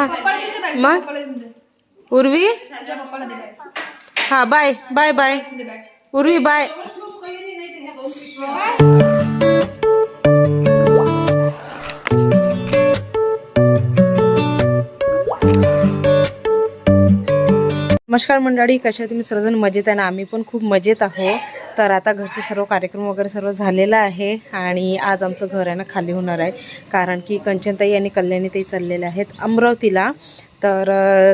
हा. मग? उर्वी? हा bye bye bye. Urvi bye. नमस्कार मंडळी कशा तुम्ही? सर्वजण मजेत आहे ना? आम्ही पण खूप मजेत आहोत. तर आता घरचे सर्व कार्यक्रम वगैरे सर्व झालेला आहे आणि आज आमचं घर आहे ना खाली होणार आहे. कारण की कंचनताई आणि कल्याणीताई चाललेल्या आहेत अमरावतीला. तर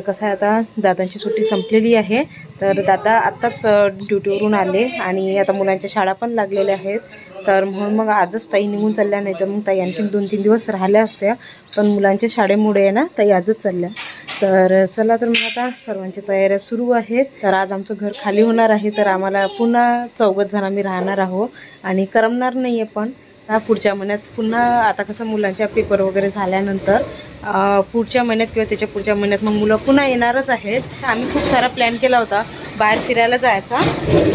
कसं आहे आता दादांची सुट्टी संपलेली आहे. तर दादा आत्ताच ड्युटीवरून आले आणि आता मुलांच्या शाळा पण लागलेल्या आहेत. तर म्हणून मग आजच ताई निघून चालल्या नाही तर मग ताई आणखीन दोन तीन दिवस राहिल्या असत्या. पण मुलांच्या शाळेमुळे आहे ना ताई आजच चालल्या. तर चला तर मग आता सर्वांच्या तयाऱ्या सुरू आहेत. तर आज आमचं घर खाली होणार आहे. तर आम्हाला पुन्हा चौघत जण आम्ही राहणार आहोत. आणि करमणार नाही आहे पण. पुढच्या महिन्यात पुन्हा आता कसं मुलांच्या पेपर वगैरे झाल्यानंतर पुढच्या महिन्यात किंवा त्याच्या पुढच्या महिन्यात मग मुलं पुन्हा येणारच आहेत. आम्ही खूप सारा प्लॅन केला होता बाहेर फिरायला जायचा.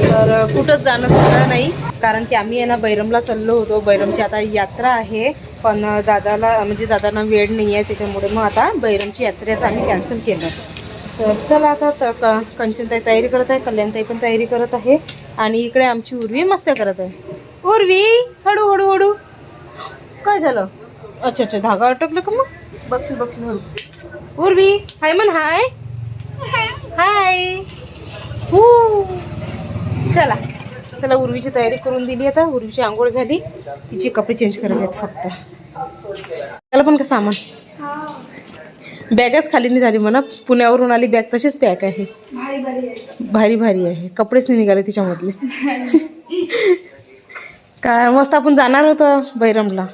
तर कुठंच जाणं झालं नाही. कारण की आम्ही यांना ना बैरमला चाललो होतो. बैरमची आता यात्रा आहे. पण दादाला म्हणजे दादांना वेळ नाही आहे. त्याच्यामुळे मग आता बैरमची यात्रेचं आम्ही कॅन्सल केलं. तर चला आता तर क कंचनताई तयारी करत आहे. कल्याणताई पण तयारी करत आहे. आणि इकडे आमची उर्वी मस्त्या करत आहे. उर्वी हळू हळू हळू. काय झालं? अच्छा अच्छा धागा अटकलं का मग? बक्षीस बक्षीस हळू. उर्वी हाय म्हण हाय. हाय. हू. चला चला उर्वीची तयारी करून दिली आता. उर्वीची आंघोळ झाली. तिचे कपडे चेंज करायचे आहेत फक्त. त्याला पण का सामान? बॅगच खाली नाही झाली म्हणा. पुण्यावरून आली बॅग तशीच पॅक आहे. भारी भारी आहे. कपडेच नाही निघाले तिच्यामधले. काय मस्त आपण जाणार होतो बैरमला.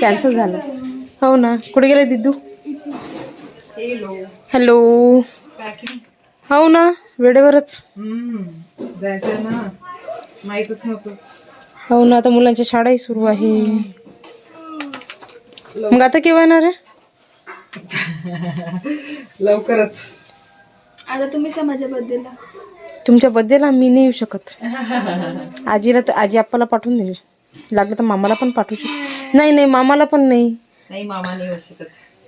कॅन्सल झालं. हो ना. कुठे गेले दिदू? हॅलो हो ना. वेळेवरच. जायचं ना माहीतच नव्हतं हो ना. आता मुलांच्या शाळाही सुरू आहे. मग आता केव्हा येणार आहे? लवकरच. आता तुम्हीच माझ्या बर्थडेला. तुमच्या बर्थडेला मी नाही येऊ शकत. आजीला तर आजी आप्पाला पाठवून देईल. लागलं तर मामाला पण पाठवू शकत नाही नाही मामाला पण नाही. नाही मामा नाही येऊ शकत.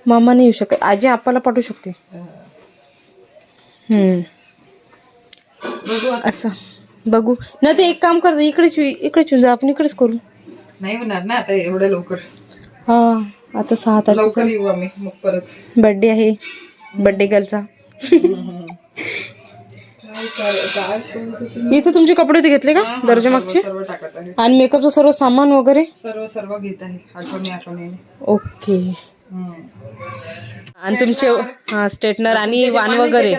मामा नाही येऊ शकत. आजी आप्पाला पाठवू शकते. हम्म. असं. बघू. नाही ते एक काम करतो इकडेच इकडेच येऊन जा. आपण इकडेच करू. नाही होणार ना आता एवढं लवकर. हा आता सहा तारखेचा. लवकर येऊ आम्ही मग परत. बर्थडे आहे. बर्थडे गर्लचा इथे तुमचे कपडे होते घेतले का? दर्जा मागचे? आणि मेकअपचं सर्व सामान वगैरे? सर्व सर्व घेत आहे आठवणी ओके. आणि तुमचे हा स्ट्रेटनर आणि वाण वगैरे?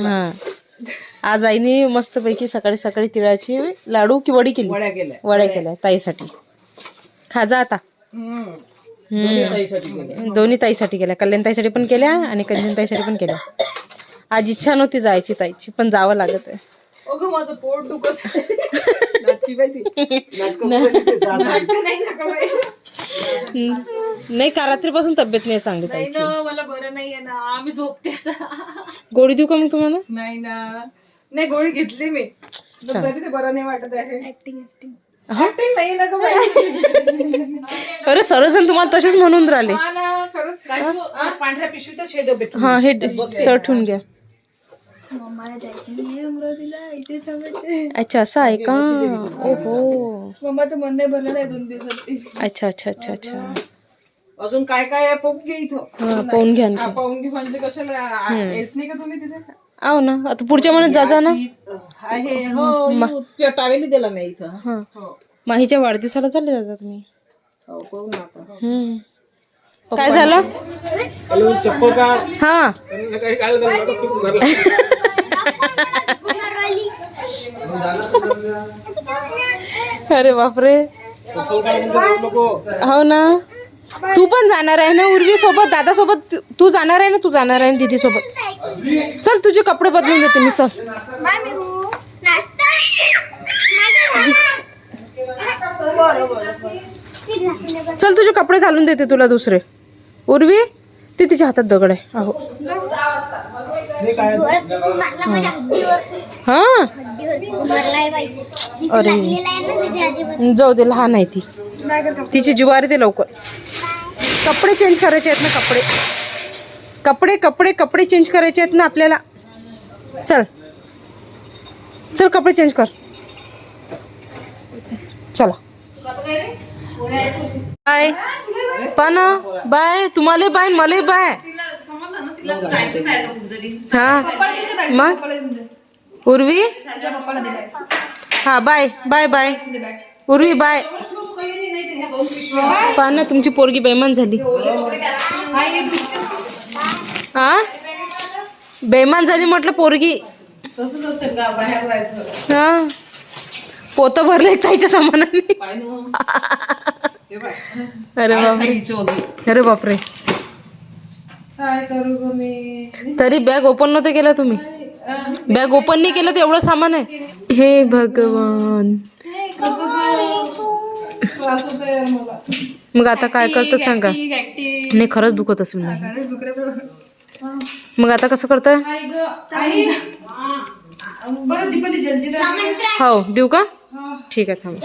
हा आज आईने मस्त पैकी सकाळी सकाळी तिळाची लाडू की वडी केली? वड्या केल्या. ताईसाठी. खाजा आता. दोन्ही ताईसाठी केल्या. कल्याण ताईसाठी पण केल्या आणि कंचन ताईसाठी पण केल्या. आज इच्छा नव्हती जायची ताईची पण जावं लागत आहे. अगं माझं पोट दुखत. नाही का रात्रीपासून तब्येत नाही चांगली नाही ताईची? ना मला बरं नाहीये ना. आम्ही झोपते आता. गोळी देऊ का मग तुम्हाला? नाही ना. नाही गोळी घेतली मी. पण तरी ते बरं नाही वाटत आहे. ऍक्टिंग ऍक्टिंग Acting नाही ना गं बाई. अरे सर्वजण तुम्हाला तसेच म्हणून राहिले. हा ना खरंच. पांढऱ्या पिशवीतच हे डबे हा हे सर ठेवून घ्या. मम्माला जायचं नाही. अमरावतीला इथे थांबायचे अच्छा असं आहे का? ओहो. मम्माचं मन नाही भरलं नाही दोन दिवसात. अच्छा अच्छा अच्छा अच्छा. अजून काय काय आहे? पाहून घे इथं. हा पाहून घ्या. पाहून घे म्हणजे कशाला? आ- येत नाही का तुम्ही तिथे? आहो ना आता पुढच्या महिन्यात जा जा ना. आहे हो टावेली दिला मी इथं. हा. हो. माहीच्या वाढदिवसाला चालले जाता तुम्ही. हो पाहू ना आता. हम्म. काय झालं? हा. अरे बापरे. हो ना. तू पण जाणार आहे ना उर्वी सोबत दादा सोबत तू जाणार आहे ना तू जाणार आहे ना दीदी सोबत चल तुझे कपडे बदलून देते मी चल. चल तुझे कपडे घालून देते तुला दुसरे. उर्वी? ते तिच्या हातात दगड आहे. अहो हा? अरे. जाऊ दे लहान आहे ती. तिची जुवारी ते लवकर. कपडे चेंज करायचे आहेत ना कपडे. कपडे कपडे कपडे चेंज करायचे आहेत ना आपल्याला. चल. चल कपडे चेंज कर. चला. बाय. पण बाय तुम्हाला बाय मला बाय. हा. मग? उर्वी? हा bye bye bye. Urvi bye. ना तुमची पोरगी बेमान झाली. हा बेमान झाली म्हटलं पोरगी. हा. पोत भरलं ताईच्या सामानाने. अरे बाप अरे बापरे काय करू ग मी? तरी बॅग ओपन नव्हतं केलं तुम्ही? बॅग ओपन नाही केलं तर एवढं सामान आहे. हे भगवान. मग आता काय करतं सांगा? नाही खरंच दुखत असेल नाही मग आता कसं करतं हो देऊ का? ठीक आहे थांब.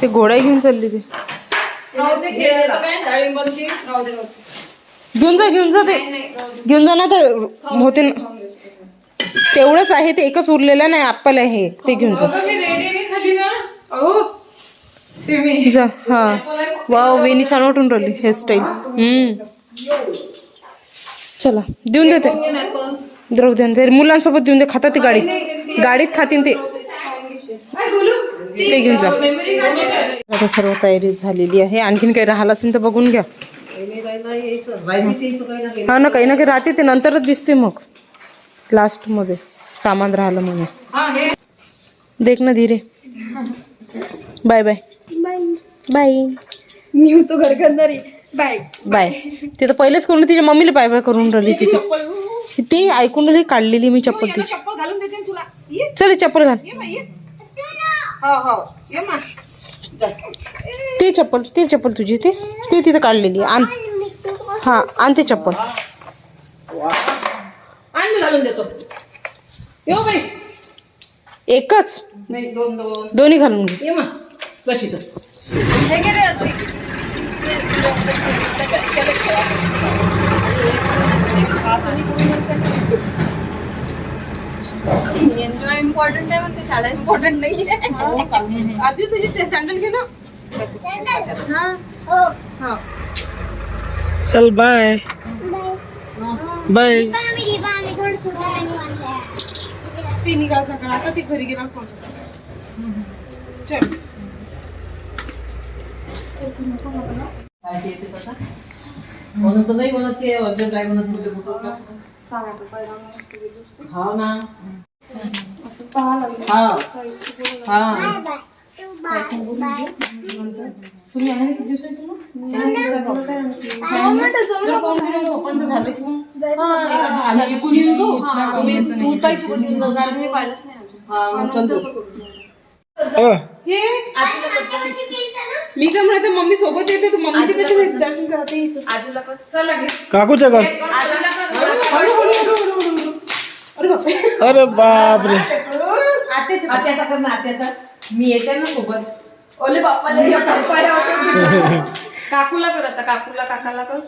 ते घोडा घेऊन चालली ते. घेऊन जा घेऊन जा ते. घेऊन जा ना ते. होते ना तेवढंच आहे ते एकच उरलेलं नाही आपलं आहे ते घेऊन जा. मी रेडी नाही झाली ना. अहो ते मी जा हा. वाव वेणी छान वाटून राहिली हेअरस्टाईल हम्म. चला देऊन देते. द्रव देऊन दे. मुलांसोबत देऊन दे खातात ते गाडीत. गाडीत खातीन ते. ते घेऊन जा. आता सर्व तयारी झालेली आहे. आणखीन काही राहिलं असेल तर बघून घ्या. हा ना काही ना काही राहते ते नंतरच दिसते मग. लास्टमध्ये सामान राहिलं म्हणून. देख ना धीरे. Bye bye. बाय. मी होतो घरगंदारी बाय. बाय. ते तर पहिलेच करून तिच्या मम्मीला बाय बाय करून राहिली तिची. ती ऐकून राहिली काढलेली मी चप्पल तिची. तुला. ये. चल ही चप्पल घाल. हो हो ती चप्पल ती चप्पल तुझी ती. ती तिथं काढलेली आण. हा आण ते चप्पल. घालून देतो. यो बाई. एकच? नाही दोन दोन. दोन्ही घालून घे. ये मा. कशी तर इम्पॉर्टंट आहे म्हणते शाळा इम्पॉर्टंट नाही आधी तुझी सँडल घे ना. चल बाय बाय ती निघाल सकाळ. आता ती घरी गेला फोन चल. म्हणत नाही म्हणत ते अर्जंट आहे म्हणत हा ना. हा. हा. तुम्ही आहे किती दिवस झालं की मग. हा, जाऊ. हा, तू. मी पाहिलंच नाही तू. काय म्हणते मम्मी सोबत येते तर मम्मीचे कसे दर्शन करते इथं आजूला चला घे काकूच्या घर. अरे बापरे. अरे बापरे आत्याचा आत्याचा कर ना आत्याचा. मी येते ना सोबत. ओले काकूला कर आता काकूला काकाला कर.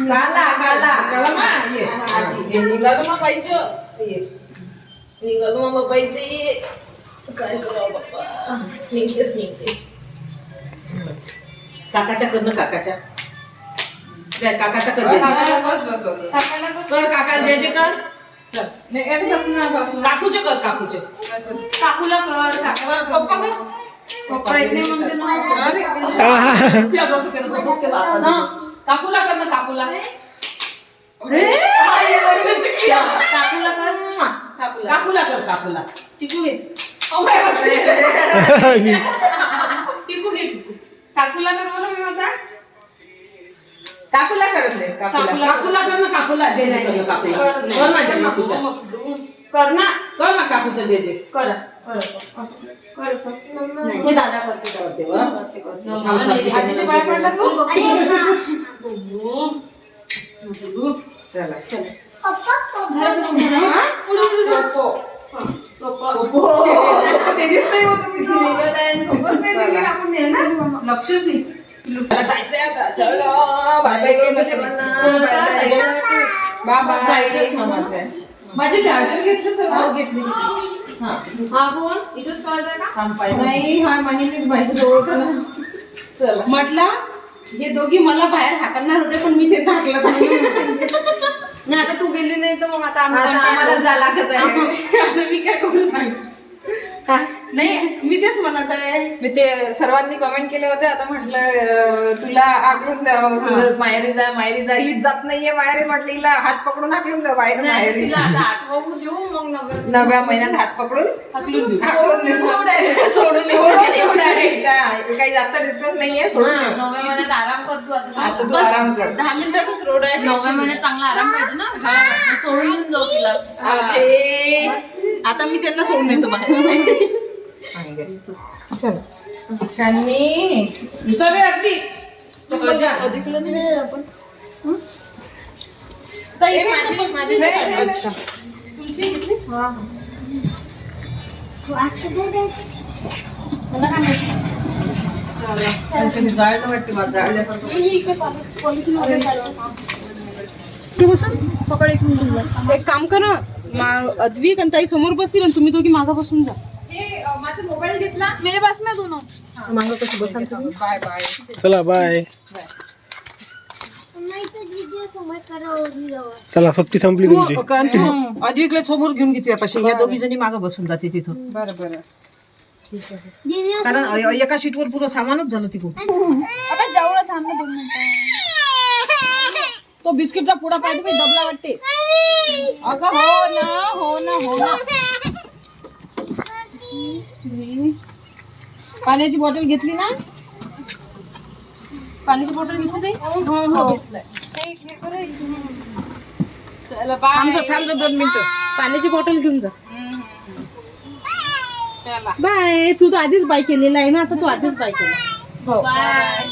गाला गाला निघालं. निघालं. काय करावं बाप्पा? निघतेच निघते काकाच्या कर ना काकाच्या. त्या काकाचा कर जे जे. बस बस बस कर काका जे जे कर. चल. काकूचे कर काकूचे. काकूला कर. काकाला पप्पा कर. पप्पा येत नाही. म्हणते ना त्या जसं केलं तसंच केलं आता. काकूला कर ना काकूला. काकूला कर म्वा. काकूला. काकूला कर काकूला. टिकू घे. Oh my God. टिकू घे टिकू. काकूला कर बरं मी काकूला करत नाही काकूला. काकूला कर ना काकूला. जे जे कर ना काकूला. कर माझ्या काकूच्या कर ना कर ना काकूचं जे जे कर कर हे दादा करते करते पाय पडला तू? चला चला? हा? लक्षच नाही. मला जायचंय आता. चलो बाय बाय गं, सर्वांना. Bye bye. Bye bye. माझं. आहे. माझे चार्जर घेतले सर घेतले. हा. हा फोन इथंच. नाही हा माहिती चला. म्हटलं हे दोघी मला बाहेर हाकलणार होते पण मी त्यांना हाकलत नाही नाही आता तू गेली नाही तर मग आता आम्ही आता आम्हाला जा लागत आहे. मी काय करू सांग? नाही मी तेच म्हणत आहे. मी ते सर्वांनी कमेंट केले होते. आता म्हटलं तुला आकडून द्यावं. तुझं माहेरी जा माहेरी जा. हीच जात नाहीये माहेरी म्हटलं हिला हात पकडून आकडून द्या. बाहेर माहेरी. तिला आता आठवू देऊ मग नव्या नव्या महिन्यात हात पकडून? आकडून देऊ. सोडून सोडून काही जास्त डिस्टन्स नाहीये. सोडून हा. नवव्या महिन्यात आराम कर तू आता. तू आराम कर. दहा मिनिटाचाच रोड आहे. नवव्या महिन्यात चांगला आराम पाहिजे ना. सोडून देऊन जाऊ तिला. आता मी त्यांना सोडून येतो बाहेर. चल. अच्छा. जायला वाटते एक काम करा मा- अद्विक आणि ताई समोर बसतील आणि तुम्ही दोघी मागं बसून जा. माझा मोबाईल घेतला. मेरे पास में दोनों. मागं कसं बसा तुम्ही? Bye bye. चला बाय. चला सुट्टी संपली तुमची. अजिंक्य समोर घेऊन घेते यापाशी ह्या दोघी जणी मागे बसून जाते तिथं. बरं बरं. कारण एका शीटवर पुरं सामानच झालं तिकडून. आता जाऊला थांब ना दोन मिनिटं. तो बिस्किटचा पुडा पाहिजे बाई, दबला वाटते. अगं हो ना हो ना हो ना. पाण्याची बॉटल घेतली ना? पाण्याची बॉटल घेतली ताई हो हो चला बाय थांबतो थांबतो दोन मिनिटं. पाण्याची बॉटल घेऊन जा. चला. बाय तू तर आधीच बाय केलेला आहे ना? आता तू आधीच बाय केला. हो. Bye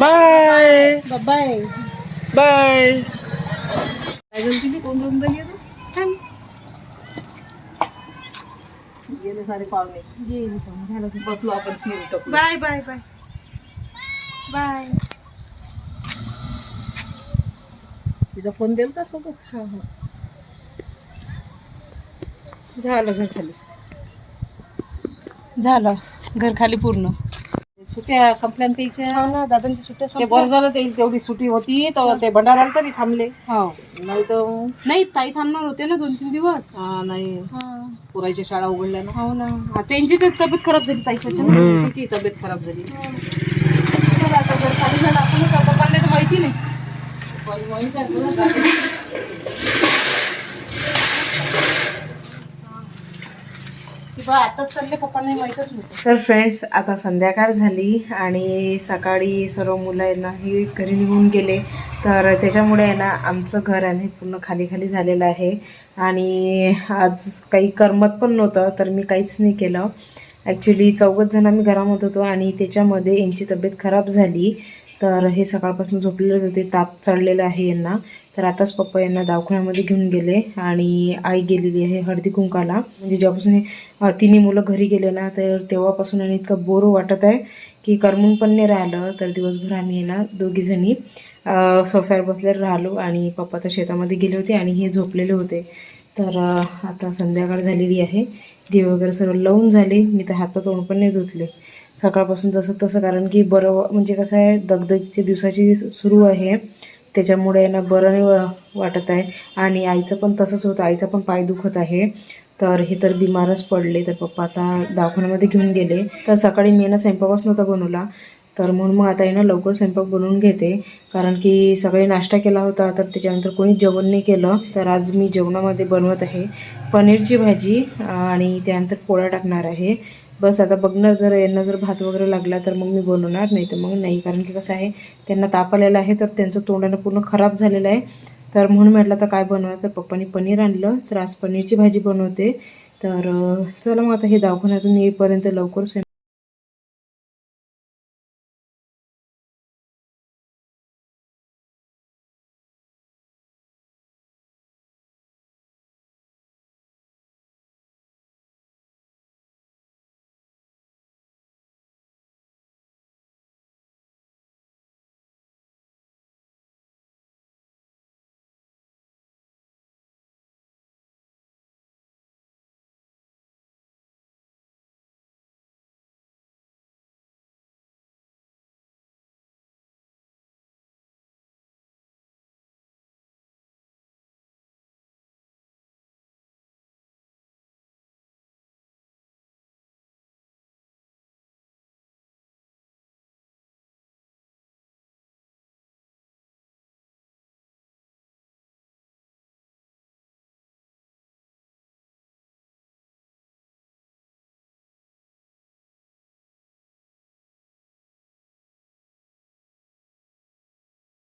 bye bye bye. गेले सारे पाहुणे बसलो आपण तीन बाय बाय बाय. बाय. तिचा फोन दिलता सोबत? हो हो. झालं घर खाली. झालं. घर खाली पूर्ण. सुट्या संपल्या ना त्याच्या? हो ना दादांची सुट्ट्या ते संपल्या. बरं झालं ते तेवढी सुट्टी होती तर ते भंडाराला तरी थांबले. हो. नाही तर नाही ताई थांबणार होते ना दोन तीन दिवस. हा, नाही. हा. पुरायच्या शाळा उघडल्या ना. हो ना. हा, त्यांची तर तब्येत खराब झाली ताईच्या. ना तिची तब्येत खराब झाली. चला आता आपणच पडले तर माहिती नाही. माहीतच तर फ्रेंड्स आता संध्याकाळ झाली आणि सकाळी सर्व मुलं आहे ना हे घरी निघून गेले. तर त्याच्यामुळे आहे ना आमचं घर आहे ना हे पूर्ण खाली खाली झालेलं आहे. आणि आज काही करमत पण नव्हतं तर मी काहीच नाही केलं. ॲक्च्युली चौघच जण आम्ही घरामध्ये होतो आणि त्याच्यामध्ये यांची तब्येत खराब झाली. तर हे सकाळपासून झोपलेलेच होते ताप चढलेला आहे यांना. तर आताच पप्पा यांना दवाखान्यामध्ये घेऊन गेले आणि आई गेलेली आहे हळदी कुंकाला. म्हणजे जेव्हापासून हे तिन्ही मुलं घरी गेले ना तर तेव्हापासून आणि इतकं बोर वाटत आहे की करमून पण नाही राहिलं. तर दिवसभर आम्ही ना दोघीजणी सोफ्यावर बसल्यावर राहिलो आणि पप्पा तर शेतामध्ये गेले होते आणि हे झोपलेले होते. तर आता संध्याकाळ झालेली आहे. दिवे वगैरे सर्व लावून झाले. मी तर हातात तोंड पण नाही धुतले. सकाळपासून जसं तसं कारण की बरं म्हणजे कसं आहे दगदगी ते दिवसाची सुरू आहे. त्याच्यामुळे ना बरं नाही वा- वाटत आहे. आणि आईचं पण तसंच होतं. आईचा पण पाय दुखत आहे. तर हे तर बिमारच पडले. तर पप्पा आता दवाखान्यामध्ये घेऊन गेले. तर सकाळी मी ना स्वयंपाकच नव्हता बनवला. तर म्हणून मग आता आहे ना लवकर स्वयंपाक बनवून घेते. कारण की सगळे नाश्ता केला होता. तर त्याच्यानंतर कोणी जेवण नाही केलं. तर आज मी जेवणामध्ये बनवत आहे पनीरची भाजी आणि त्यानंतर पोळ्या टाकणार आहे. बस आता बघणार जर यांना जर भात वगैरे लागला तर मग मी बनवणार नाही तर मग नाही. कारण की कसं आहे त्यांना ताप आलेला आहे तर त्यांचं तोंडानं पूर्ण खराब झालेलं आहे. तर म्हणून म्हटलं तर काय बनवा तर पप्पानी पनीर आणलं तर आज पनीरची भाजी बनवते. तर चला मग आता हे दवाखान्यातून येईपर्यंत लवकर